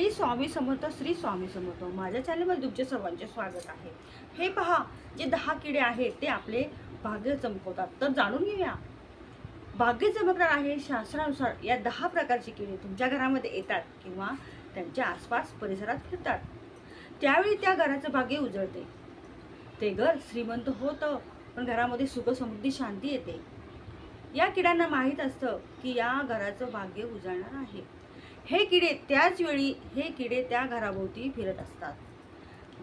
श्री स्वामी समर्थ श्री स्वामी समर्थ. माझ्या चॅनलमध्ये तुमचे सर्वांचे स्वागत आहे. हे पहा जे दहा किडे आहेत ते आपले भाग्य चमकवतात. तर जाणून घेऊया. भाग्य चमकणार आहे शास्त्रानुसार या दहा प्रकारचे किडे तुमच्या घरामध्ये येतात किंवा त्यांच्या आसपास परिसरात फिरतात. त्यावेळी त्या घराचं भाग्य उजळते. ते घर श्रीमंत होतं पण घरामध्ये सुख समृद्धी शांती येते. या किड्यांना माहीत असतं की या घराचं भाग्य उजळणार आहे. हे किडे त्याच वेळी हे किडे त्या घराभोवती फिरत असतात.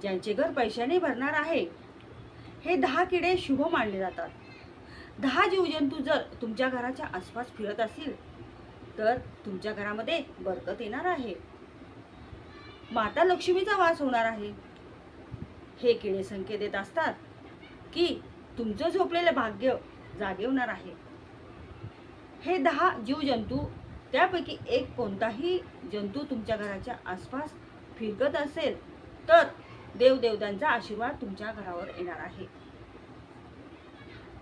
ज्यांचे घर पैशाने भरणार आहे हे दहा किडे शुभ मानले जातात. दहा जीवजंतू जर तुमच्या घराच्या आसपास फिरत असतील तर तुमच्या घरामध्ये बरकत येणार आहे. माता लक्ष्मीचा वास होणार आहे. हे किडे संकेत देत असतात की तुमचं झोपलेलं भाग्य जागे होणार आहे. हे दहा जीवजंतू त्यापैकी एक कोणताही जंतू तुमच्या घराच्या आसपास फिरकत असेल तर देवदेवतांचा आशीर्वाद तुमच्या घरावर येणार आहे.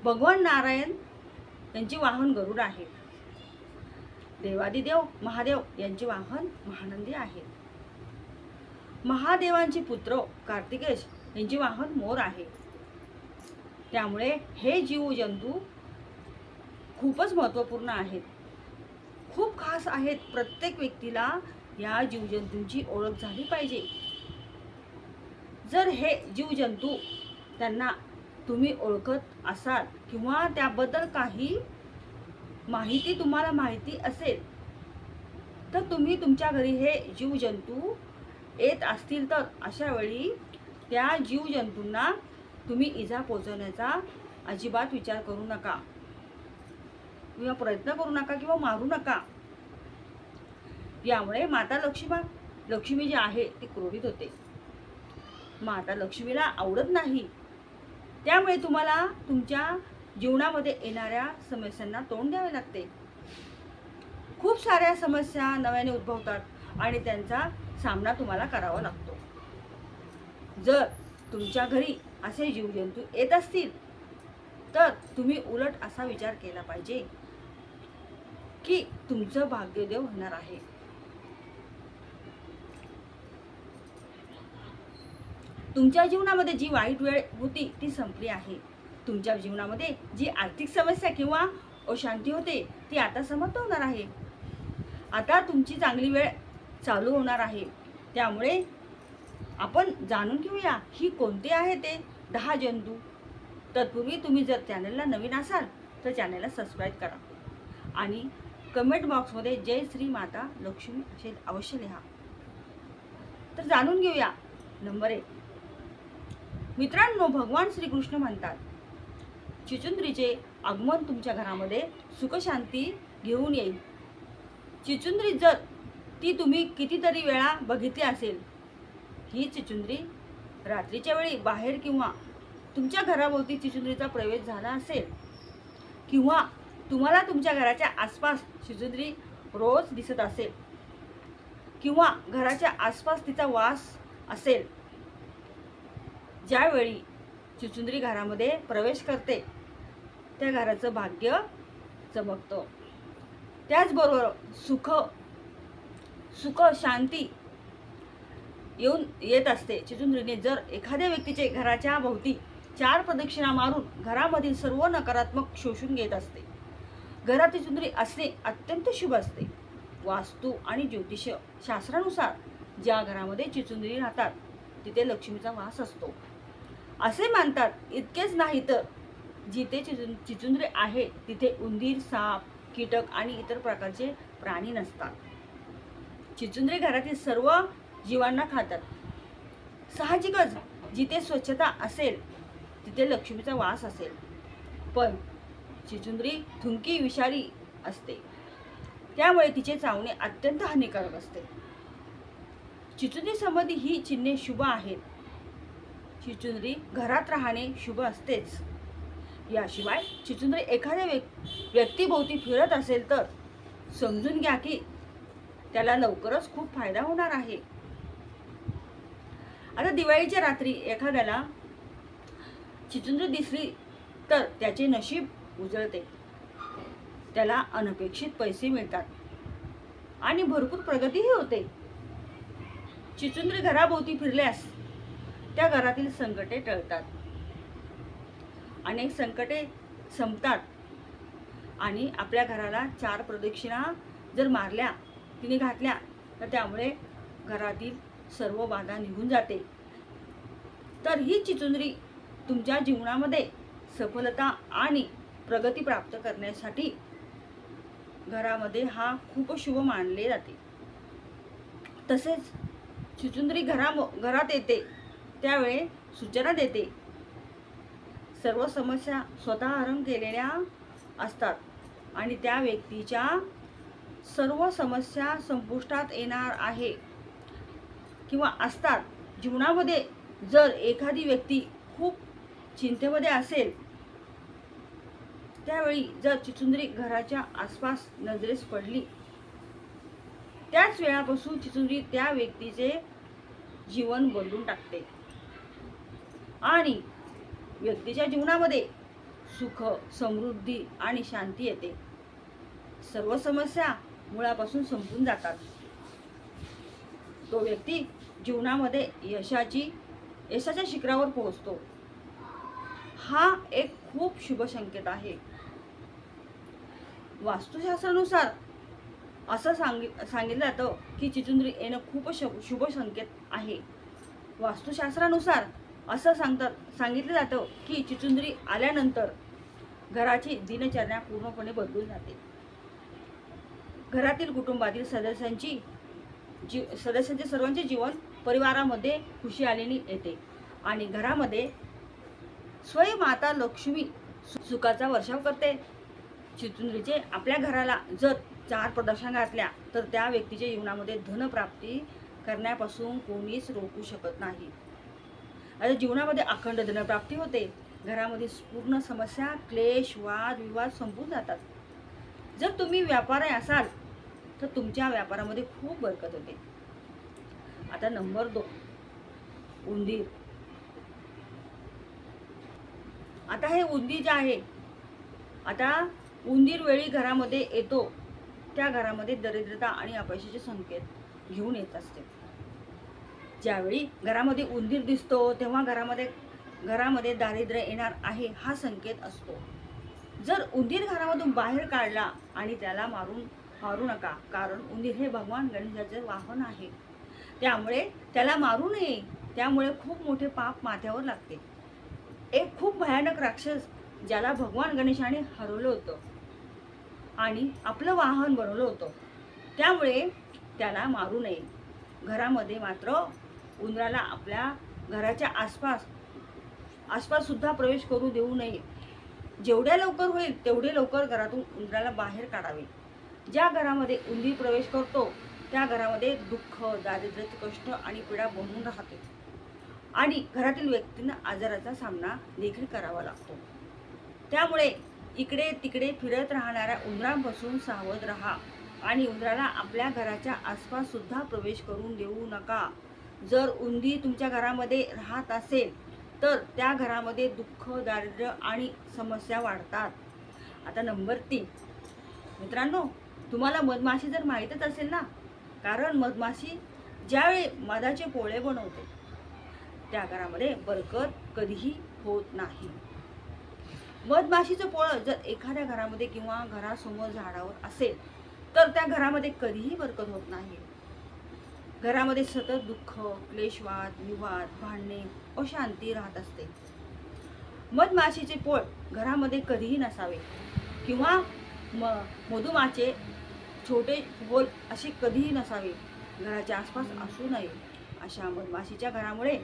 भगवान नारायण यांचे वाहन गरुड आहे. देवादिदेव महादेव यांचे वाहन महानंदी आहे. महादेवांचे पुत्र कार्तिकेश यांचे वाहन मोर आहे. त्यामुळे हे जीव जंतू खूपच महत्त्वपूर्ण आहेत. खास आहेत प्रत्येक व्यक्तीला या जीवजंतूंची ओळख झाली पाहिजे. जर हे जीवजंतू त्यांना तुम्ही ओळखत असाल किंवा त्याबद्दल काही माहिती तुम्हाला माहिती असेल तर तुम्ही तुमच्या घरी हे जीवजंतू येत असतील तर अशा वेळी त्या जीवजंतूंना तुम्ही इजा पोचवण्याचा अजिबात विचार करू नका. किंवा प्रयत्न करू नका किंवा मारू नका. यामुळे माता लक्ष्मीबा लक्ष्मी जी आहे ती क्रोधित होते. माता लक्ष्मीला आवडत नाही. त्यामुळे तुम्हाला तुमच्या जीवनामध्ये येणाऱ्या समस्यांना तोंड द्यावे लागते. खूप साऱ्या समस्या नव्याने उद्भवतात आणि त्यांचा सामना तुम्हाला करावा लागतो. जर तुमच्या घरी असे जीवजंतू येत असतील तर तुम्ही उलट असा विचार केला पाहिजे की तुमचं भाग्यदेव होणार आहे. तुमच्या जीवनामध्ये जी वाईट वेळ होती ती संपली आहे. तुमच्या जीवनामध्ये जी आर्थिक समस्या किंवा अशांती होते ती आता समाप्त होणार आहे. आता तुमची चांगली वेळ चालू होणार आहे. त्यामुळे आपण जाणून घेऊया ही कोणते आहे ते? दहा जंतू. तत्पूर्वी तुम्ही जर चॅनलला नवीन असाल तर चॅनलला सबस्क्राईब करा. आणि कमेंट बॉक्समध्ये जय श्री माता लक्ष्मी असे अवश्य लिहा. तर जाणून घेऊया. नंबर एक. मित्रांनो भगवान श्रीकृष्ण म्हणतात चिचुंद्रीचे आगमन तुमच्या घरामध्ये सुखशांती घेऊन येईल. चिचुंद्री जर ती तुम्ही कितीतरी वेळा बघितली असेल ही चिचुंद्री रात्रीच्या वेळी बाहेर किंवा तुमच्या घराभोवती चिचुंद्रीचा प्रवेश झाला असेल किंवा तुम्हाला तुमच्या घराच्या आसपास चिचुंद्री रोज दिसत असेल किंवा घराच्या आसपास तिचा वास असेल ज्यावेळी चिचुंदरी घरामध्ये प्रवेश करते त्या घराचं भाग्य चमकतं. त्याचबरोबर सुख सुख शांती येऊन येत असते. चिचुंद्रीने जर एखाद्या व्यक्तीचे घराच्या भोवती चार प्रदक्षिणा मारून घरामधील सर्व नकारात्मक शोषून घेत असते. घरात चिचुंद्री असणे अत्यंत शुभ असते. वास्तू आणि ज्योतिष शास्त्रानुसार ज्या घरामध्ये चिचुंद्री राहतात तिथे लक्ष्मीचा वास असतो. असे मानतात इतकेच नाही तर जिथे चिचुं चिचुंद्री आहे तिथे उंदीर साप कीटक आणि इतर प्रकारचे प्राणी नसतात. चिचुंद्रे घरातील सर्व जीवांना खातात. साहजिकच जिथे स्वच्छता असेल तिथे लक्ष्मीचा वास असेल. पण चिचुंद्री थुंकी विषारी असते. त्यामुळे तिचे चावणे अत्यंत हानिकारक असते. चिचुंद्री संबंधी ही चिन्हे शुभ आहेत. चिचुंद्री घरात राहणे शुभ असतेच. याशिवाय चिचुंद्री एखाद्या व्यक् व्यक्तीभोवती फिरत असेल तर समजून घ्या की त्याला लवकरच खूप फायदा होणार आहे. आता दिवाळीच्या रात्री एखाद्याला चिचुंद्री दिसली तर त्याचे नशीब उजळते. त्याला अनपेक्षित पैसे मिळतात आणि भरपूर प्रगतीही होते. चिचुंद्री घराभोवती फिरल्यास त्या घरातील संकटे टळतात. अनेक संकटे संपतात. आणि आपल्या घराला चार प्रदक्षिणा जर मारल्या तिने घातल्या तर त्यामुळे घरातील सर्व बाधा निघून जाते. तर ही चिचुंदरी तुमच्या जीवनामध्ये सफलता आणि प्रगती प्राप्त करण्यासाठी घरामध्ये हा खूप शुभ मानले जाते. तसेच चिचुंदरी घरा घरात येते. त्यावेळी सूचना देते. सर्व समस्या स्वतः हरण केलेल्या असतात आणि त्या व्यक्तीच्या सर्व समस्या संपुष्टात येणार आहे किंवा असतात. जीवनामध्ये जर एखादी व्यक्ती खूप चिंतेमध्ये असेल त्यावेळी जर चिचुंदरी घराच्या आसपास नजरेस पडली त्याच वेळापासून चिचुंदरी त्या व्यक्तीचे जीवन बदलून टाकते. आणि व्यक्तीच्या जीवनामध्ये सुख समृद्धी आणि शांती येते. सर्व समस्या मुळापासून संपून जातात. तो व्यक्ती जीवनामध्ये यशाची यशाच्या शिखरावर पोहोचतो. हा एक खूप शुभ संकेत आहे. वास्तुशास्त्रानुसार असं सांगित सांगितलं जातं की चिचुंद्री येणं खूप शुभ संकेत आहे. वास्तुशास्त्रानुसार असं सांगतात सांगितलं जातं की चिचुंदरी आल्यानंतर घराची दिनचर्या पूर्णपणे बदलून जाते. घरातील कुटुंबातील सदस्यांची जी सदस्यांचे सर्वांचे जीवन परिवारामध्ये खुशी आलेली येते आणि घरामध्ये स्वयं माता लक्ष्मी सु- सुखाचा वर्षाव करते. चितुंद्रीचे आपल्या घराला जर चार प्रदर्शन घातल्या तर त्या व्यक्तीच्या जीवनामध्ये धनप्राप्ती करण्यापासून कोणीच रोखू शकत नाही. आता जीवनामध्ये अखंड धनप्राप्ती होते. घरामध्ये पूर्ण समस्या क्लेश वाद विवाद संपून जातात. जर तुम्ही व्यापारी असाल तर तुमच्या व्यापारामध्ये खूप बरकत होते. आता नंबर दोन उंदीर. आता हे उंदीर जे आहे आता उंदीर वेळी घरामध्ये येतो. त्या घरामध्ये दरिद्रता आणि अपयशाचे संकेत घेऊन येत असते. ज्यावेळी घरामध्ये उंदीर दिसतो तेव्हा घरामध्ये घरामध्ये दारिद्र्य येणार आहे हा संकेत असतो. जर उंदीर घरामधून बाहेर काढला आणि त्याला मारून मारू नका कारण उंदीर हे भगवान गणेशाचे वाहन आहे. त्यामुळे त्याला मारू नये. त्यामुळे खूप मोठे पाप माथ्यावर लागते. एक खूप भयानक राक्षस ज्याला भगवान गणेशाने हरवलं होतं आणि आपलं वाहन बनवलं होतं. त्यामुळे त्याला मारू नये. घरामध्ये मात्र उंदराला आपल्या घराच्या आसपास आसपाससुद्धा प्रवेश करू देऊ नये. जेवढ्या लवकर होईल तेवढे लवकर घरातून उंदराला बाहेर काढावे. ज्या घरामध्ये उंदीर प्रवेश करतो त्या घरामध्ये दुःख दारिद्र्य कष्ट आणि पीडा बनून राहते. आणि घरातील व्यक्तींना आजाराचा सामना देखील करावा लागतो. त्यामुळे इकडे तिकडे फिरत राहणाऱ्या उंदरांपासून सावध राहा आणि उंदराला आपल्या घराच्या आसपाससुद्धा प्रवेश करून देऊ नका. जर उंदी तुमच्या घरामध्ये राहत असेल तर त्या घरामध्ये दुःख दारिद्र्य आणि समस्या वाढतात. आता नंबर तीन. मित्रांनो तुम्हाला मधमाशी जर माहीतच असेल ना कारण मधमाशी ज्यावेळी मधाचे पोळे बनवते त्या घरामध्ये बरकत कधीही होत नाही. मधमाशीचं पोळं जर एखाद्या घरामध्ये किंवा घरासमोर झाडावर असेल तर त्या घरामध्ये कधीही बरकत होत नाही. घरामध्ये सतत दुःख क्लेशवाद विवाद भांडणे अशांती राहत असते. मधमाशीचे पोळ घरामध्ये कधीही नसावे किंवा म मधुमाचे छोटे होल असे कधीही नसावे. घराच्या आसपास असू नये. अशा मधमाशीच्या घरामुळे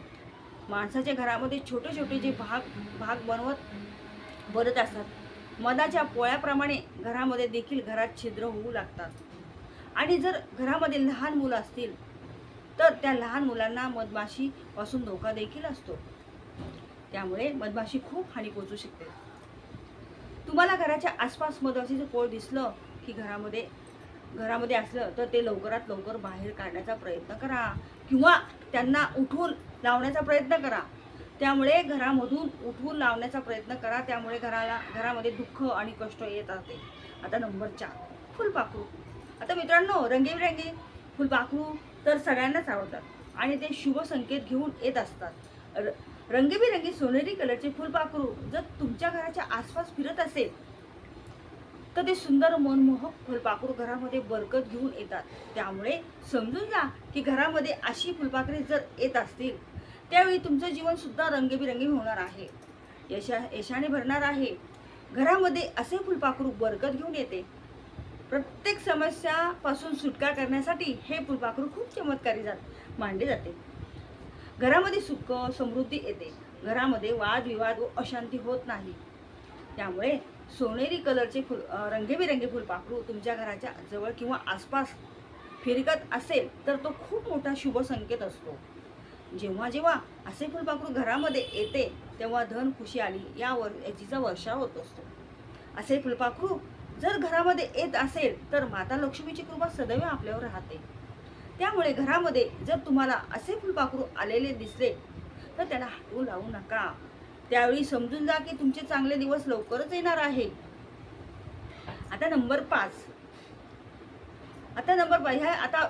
माणसाच्या घरामध्ये छोटे छोटे जे भाग भाग बनवत बनत असतात मधाच्या पोळ्याप्रमाणे घरामध्ये देखील घरात छिद्र होऊ लागतात. आणि जर घरामध्ये लहान मुलं असतील तर त्या लहान मुलांना मधमाशीपासून धोका देखील असतो. त्यामुळे मधमाशी खूप हानी पोचू शकते. तुम्हाला घराच्या आसपास मधमाशीचं पोळ दिसलं की घरामध्ये घरामध्ये असलं तर ते लवकरात लवकर बाहेर काढण्याचा प्रयत्न करा किंवा त्यांना उठून लावण्याचा प्रयत्न करा. त्यामुळे घरामधून उठवून लावण्याचा प्रयत्न करा. त्यामुळे घराला घरामध्ये दुःख आणि कष्ट येत असते आता नंबर चार फुलपाखरू. आता मित्रांनो रंगीबिरंगी फुलपाखरू तर सगळ्यांनाच आवडतात. आणि ते शुभ संकेत घेऊन येत असतात. र रंगीबेरंगी सोनेरी कलरचे फुलपाखरू जर तुमच्या घराच्या आसपास फिरत असेल तर ते सुंदर मनमोहक फुलपाखरू घरामध्ये बरकत घेऊन येतात. त्यामुळे समजून घ्या की घरामध्ये अशी फुलपाखरे जर येत असतील त्यावेळी तुमचं जीवनसुद्धा रंगीबिरंगी होणार आहे. यशा यशाने भरणार आहे. घरामध्ये असे फुलपाखरू बरकत घेऊन येते. प्रत्येक समस्यापासून सुटका करण्यासाठी हे फुलपाखरू खूप चमत्कारी जात मांडले जाते. घरामध्ये सुख समृद्धी येते. घरामध्ये वादविवाद व अशांती होत नाही. त्यामुळे सोनेरी कलरचे फुल रंगेबिरंगी रंगीबेरंगी फुलपाखरू तुमच्या घराच्या जवळ किंवा आसपास फिरकत असेल तर तो खूप मोठा शुभ संकेत असतो. जेव्हा जेव्हा असे फुलपाखरू घरामध्ये येते तेव्हा धन खुशी आली या वर याचीचा वर्षा होत असतो. असे फुलपाखरू जर घरामध्ये येत असेल तर माता लक्ष्मीची कृपा सदैव आपल्यावर राहते. त्यामुळे घरामध्ये जर तुम्हाला असे फुलपाखरू आलेले दिसले तर त्याला हटवू लावू नका. त्यावेळी समजून जा की तुमचे चांगले दिवस लवकरच येणार आहे. आता नंबर पाच. आता नंबर पाच. ह्या आता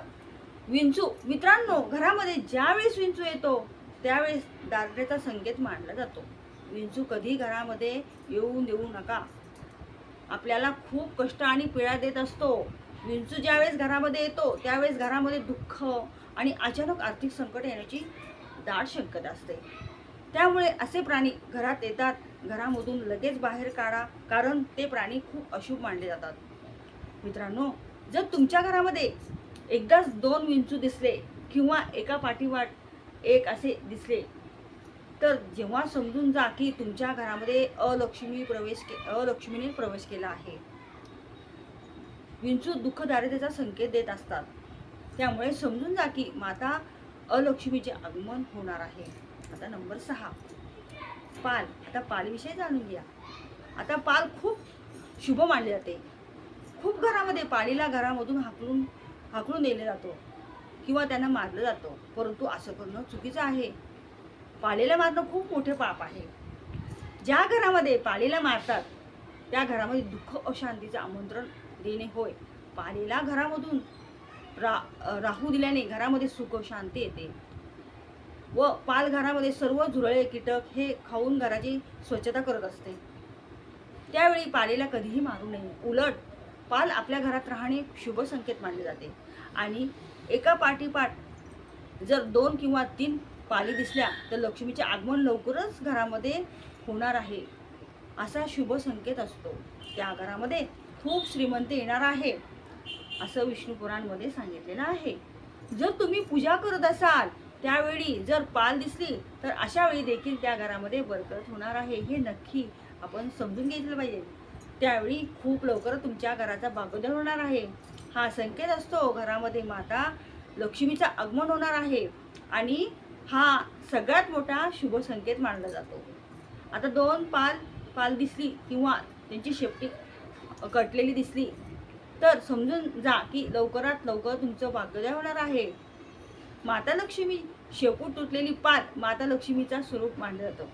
विंचू मित्रांनो घरामध्ये ज्यावेळेस विंचू येतो त्यावेळेस दारड्याचा संकेत मानला जातो. विंचू कधी घरामध्ये येऊन देऊ नका. आपल्याला खूप कष्ट आणि पीडा देत असतो. विंचू ज्यावेळेस घरामध्ये येतो त्यावेळेस घरामध्ये दुःख आणि अचानक आर्थिक संकट येण्याची दाट शक्यता असते. त्यामुळे असे प्राणी घरात येतात. घरामधून लगेच बाहेर काढा कारण ते प्राणी खूप अशुभ मानले जातात. मित्रांनो जर तुमच्या घरामध्ये एकदाच दोन विंचू दिसले किंवा एका पाठीवाट एक असे दिसले तर जेव्हा समजून जा की तुमच्या घरामध्ये अलक्ष्मी प्रवेश के अलक्ष्मीने प्रवेश केला आहे. विंचू दुःख दारिद्र्याचा संकेत देत असतात. त्यामुळे समजून जा की माता अलक्ष्मीचे आगमन होणार आहे. आता नंबर सहा. पाल आता पालविषयी जाणून घ्या. आता पाल खूप शुभ मानले जाते. खूप घरामध्ये पाळीला घरामधून हाकलून हाकलून दिले जातो. किंवा त्यांना मारलं जातं. परंतु असं करणं चुकीचं आहे. पाळीला मारणं खूप मोठे पाप आहे. ज्या घरामध्ये पाळीला मारतात त्या घरामध्ये दुःख अशांतीचं आमंत्रण देणे होय. पाळीला घरामधून रा राहू दिल्याने घरामध्ये सुख शांती येते. व पाल घरामध्ये सर्व झुरळे कीटक हे खाऊन घराची स्वच्छता करत असते. त्यावेळी पालेला कधीही मारू नये. उलट पाल आपल्या घरात राहणे शुभ संकेत मानले जाते. आणि एका पाठीपाठ जर दोन किंवा तीन पाली दिसल्या तर लक्ष्मीचे आगमन लवकरच घरामध्ये होणार आहे. असा शुभ संकेत असतो. त्या घरामध्ये खूप श्रीमंत येणार आहे असं विष्णू पुराणमध्ये सांगितलेलं आहे. जर तुम्ही पूजा करत असाल त्यावेळी जर पाल दिसली तर अशा वेळी देखील त्या घरामध्ये बरकत होणार आहे. हे नक्की आपण समजून घेतलं पाहिजे. त्यावेळी खूप लवकर तुमच्या घराचा बागोदर होणार आहे. हा संकेत असतो घरामध्ये माता लक्ष्मीचं आगमन होणार आहे. आणि हा सगळ्यात मोठा शुभ संकेत मानला जातो. आता दोन पाल पाल दिसली किंवा त्यांची शेपटी कटलेली दिसली तर समजून जा की लवकरात लवकर तुमचं भाग्योदय होणार आहे. माता लक्ष्मी शेपूट तुटलेली पाल माता लक्ष्मीचा स्वरूप मानलं जातं.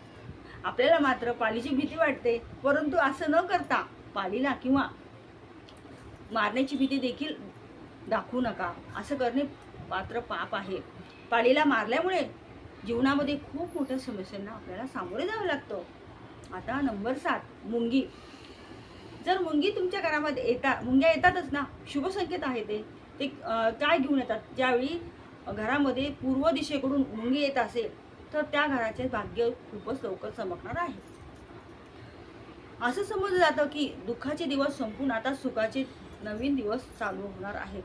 आपल्याला मात्र पालीची भीती वाटते परंतु असं न करता पालीला किंवा मारण्याची भीती देखील दाखवू नका. असं करणे मात्र पाप आहे. पाळीला मारल्यामुळे जीवनामध्ये खूप मोठ्या समस्यांना आपल्याला सामोरे जावं लागतं. आता नंबर सात मुंगी. जर मुंगी तुमच्या घरामध्ये येतात मुंग्या येतातच ना? शुभ संकेत आहे ते. ते काय घेऊन येतात? ज्यावेळी घरामध्ये पूर्व दिशेकडून मुंगी येत असेल तर त्या घराचे भाग्य खूपच लवकर चमकणार आहे. असं समजलं जातं की दुःखाचे दिवस संपून आता सुखाचे नवीन दिवस चालू होणार आहेत.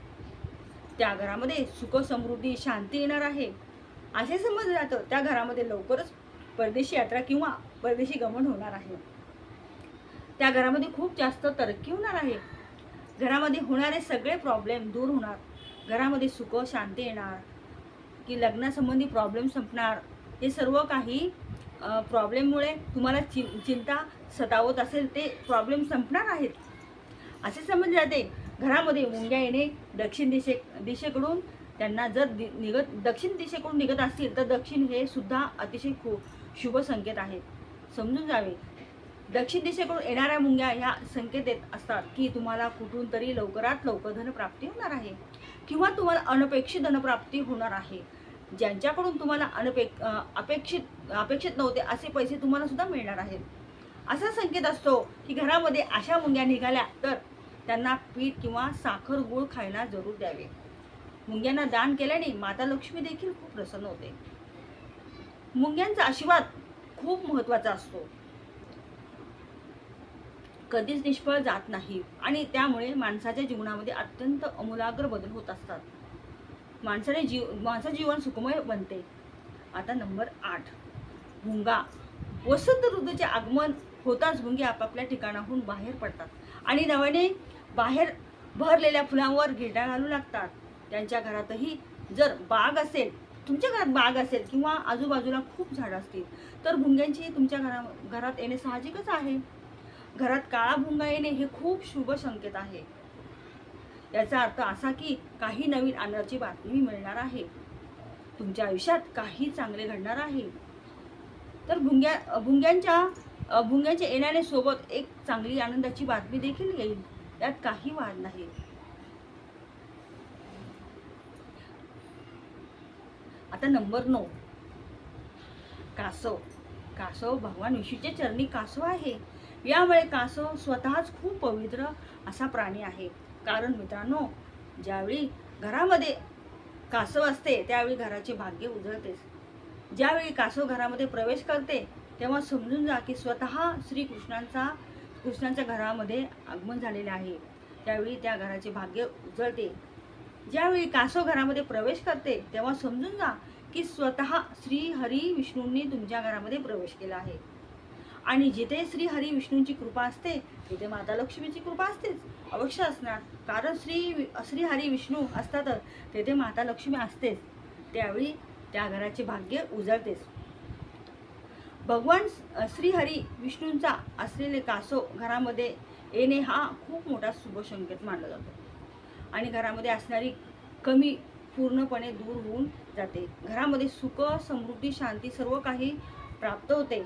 त्या घरामध्ये सुख समृद्धी शांती येणार आहे. असे समजलं जातं त्या घरामध्ये लवकरच परदेशी यात्रा किंवा परदेशी गमन होणार आहे. त्या घरामध्ये खूप जास्त तरक्की होणार आहे. घरामध्ये होणारे सगळे प्रॉब्लेम दूर होणार. घरामध्ये सुख शांती येणार. की लग्नासंबंधी प्रॉब्लेम संपणार. हे सर्व काही प्रॉब्लेममुळे तुम्हाला चि चिंता सतावत असेल ते प्रॉब्लेम संपणार आहेत. असे समजले जाते. घरामध्ये मुंग्या येणे दक्षिण दिशे दिशेकडून त्यांना जर दि निघत दक्षिण दिशेकडून निघत असतील तर दक्षिण हे सुद्धा अतिशय खूप शुभ संकेत आहेत समजून जावे. दक्षिण दिशेकडून येणाऱ्या मुंग्या ह्या संकेत देत असतात की तुम्हाला कुठून तरी लवकरात लवकर धनप्राप्ती होणार आहे. किंवा तुम्हाला अनपेक्षित धनप्राप्ती होणार आहे. ज्यांच्याकडून तुम्हाला अनपेक अपेक्षित अपेक्षित नव्हते असे पैसे तुम्हाला सुद्धा मिळणार आहेत. असा संकेत असतो की घरामध्ये अशा मुंग्या निघाल्या तर त्यांना पीठ किंवा साखर गुळ खायला जरूर द्यावे. मुंग्यांना दान केल्याने माता लक्ष्मी देखील खूप प्रसन्न होते. मुंग्यांचा आशीर्वाद खूप महत्त्वाचा असतो. कधीच निष्फळ जात नाही आणि त्यामुळे माणसाच्या जीवनामध्ये अत्यंत अमूलाग्र बदल होत असतात. माणसाने जीव माणसाचं जीवन सुखमय बनते. आता नंबर आठ. भुंगा. वसंत ऋतूचे आगमन होताच भुंगे आपापल्या ठिकाणाहून बाहेर पडतात आणि नव्याने बाहेर भरलेल्या फुलांवर गिरड्या घालू लागतात. त्यांच्या घरातही जर बाग असेल तुमच्या घरात बाग असेल किंवा आजूबाजूला खूप झाडं असतील तर भुंग्यांची तुमच्या घरा घरात येणे साहजिकच आहे. घरात काळा भुंगा येणे हे खूप शुभ संकेत आहे. याचा अर्थ असा की काही नवीन आनंदाची बातमी मिळणार आहे. तुमच्या आयुष्यात काही चांगले घडणार आहे. तर भुंग्या भुंग्यांच्या भुंग्यांच्या येण्याने सोबत एक चांगली आनंदाची बातमी देखील येईल. त्यात काही वाद नाही. आता नंबर नऊ. कासव. कासव भगवान विष्णूचे चरणी कासव आहे. यामुळे कासव स्वतःच खूप पवित्र असा प्राणी आहे. कारण मित्रांनो ज्यावेळी घरामध्ये कासव असते त्यावेळी घराचे भाग्य उजळतेच ज्यावेळी कासव घरामध्ये प्रवेश करते तेव्हा समजून जा की स्वतः श्रीकृष्णांचा कृष्णांच्या घरामध्ये आगमन झालेले आहे. त्यावेळी त्या घराचे भाग्य उजळते. ज्यावेळी कासव घरामध्ये प्रवेश करते तेव्हा समजून जा की स्वतः श्री हरी विष्णूंनी तुमच्या घरामध्ये प्रवेश केला आहे. आणि जिथे श्री हरी विष्णूंची कृपा असते तिथे माता लक्ष्मीची कृपा असतेच. अवश्य असणार. कारण श्री श्री हरी विष्णू असतातच तेथे माता लक्ष्मी असतेच. त्यावेळी त्या घराचे भाग्य उजळतेच. भगवान श्रीहरी विष्णूंचा असलेले कासव घरामध्ये येणे हा खूप मोठा शुभ संकेत मानला जातो. आणि घरामध्ये असणारी कमी पूर्णपणे दूर होऊन जाते. घरामध्ये सुख समृद्धी शांती सर्व काही प्राप्त होते.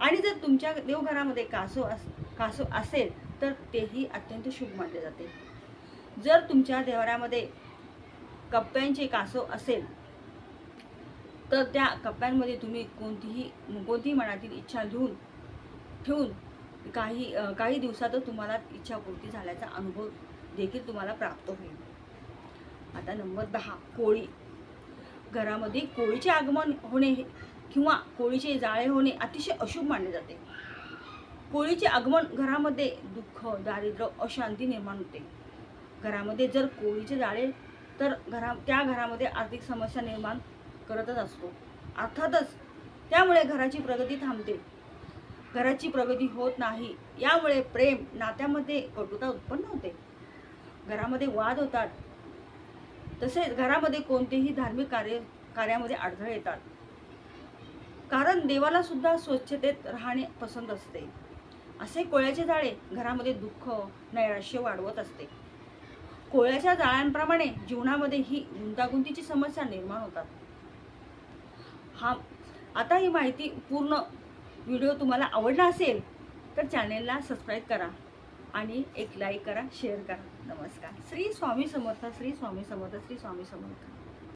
आणि जर तुमच्या देवघरामध्ये कासव अस कासव असेल तर तेही अत्यंत शुभ मानले जाते. जर तुमच्या देवरामध्ये कप्प्यांचे कासव असेल तर त्या कप्प्यांमध्ये तुम्ही कोणतीही कोणतीही मनातील इच्छा लिहून ठेवून काही काही दिवसातच तुम्हाला इच्छापूर्ती झाल्याचा अनुभव देखील तुम्हाला प्राप्त होईल. आता नंबर दहा कोळी. घरामध्ये कोळीचे आगमन होणे हे- किंवा कोळीचे जाळे होणे अतिशय अशुभ मानले जाते. कोळीचे आगमन घरामध्ये दुःख दारिद्र्य अशांती निर्माण होते. घरामध्ये जर कोळीचे जाळे तर घरा त्या घरामध्ये आर्थिक समस्या निर्माण करतच असतो. अर्थातच त्यामुळे घराची प्रगती थांबते. घराची प्रगती होत नाही. यामुळे प्रेम नात्यामध्ये कटुता उत्पन्न होते. घरामध्ये वाद होतात. तसेच घरामध्ये कोणतेही धार्मिक कार्य कार्यामध्ये अडथळे येतात. कारण देवाला सुद्धा स्वच्छतेत राहणे पसंत असते. असे कोळ्याचे जाळे घरामध्ये दुःख नैराश्य वाढवत असते. कोळ्याच्या जाळ्यांप्रमाणे जीवनामध्ये ही गुंतागुंतीची समस्या निर्माण होतात. हा आता ही माहिती पूर्ण व्हिडिओ तुम्हाला आवडला असेल तर चॅनेलला सबस्क्राईब करा आणि एक लाईक करा शेअर करा. नमस्कार. श्री स्वामी समर्थ श्री स्वामी समर्थ श्री स्वामी समर्थ.